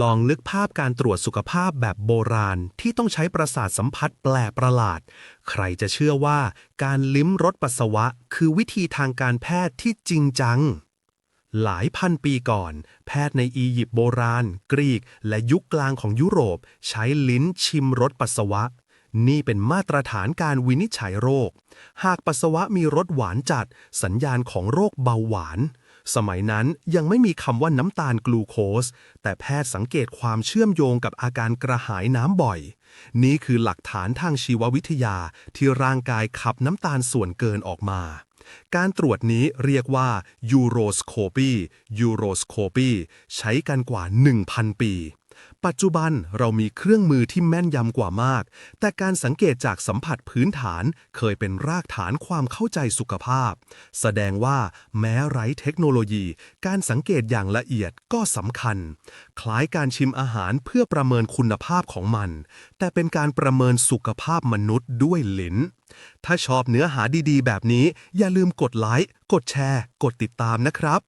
ลองนึกภาพการตรวจสุขภาพแบบโบราณที่ต้องใช้ประสาทสัมผัสแปลกประหลาด ใครจะเชื่อว่าการลิ้มรสปัสสาวะ คือวิธีทางการแพทย์ที่จริงจัง หลายพันปีก่อน แพทย์ในอียิปต์โบราณ กรีก และยุคกลางของยุโรป ใช้ลิ้นชิมรสปัสสาวะ นี่เป็นมาตรฐานการวินิจฉัยโรค หากปัสสาวะมีรสหวานจัด สัญญาณของโรคเบาหวาน สมัยนั้นยังไม่มีคำว่าน้ำตาลกลูโคส แต่แพทย์สังเกตความเชื่อมโยงกับอาการกระหายน้ำบ่อย นี่คือหลักฐานทางชีววิทยาที่ร่างกายขับน้ำตาลส่วนเกินออกมาการตรวจนี้เรียกว่า Uroscopy Uroscopy ใช้กันกว่า 1,000 ปี ปัจจุบันเรามีเครื่องมือที่แม่นยำกว่ามาก แต่การสังเกตจากสัมผัสพื้นฐานเคยเป็นรากฐานความเข้าใจสุขภาพ แสดงว่าแม้ไร้เทคโนโลยี การสังเกตอย่างละเอียดก็สำคัญ คล้ายการชิมอาหารเพื่อประเมินคุณภาพของมัน แต่เป็นการประเมินสุขภาพมนุษย์ด้วยลิ้นถ้าชอบเนื้อหาดีๆ แบบนี้ อย่าลืมกดไลค์ กดแชร์ กดติดตามนะครับ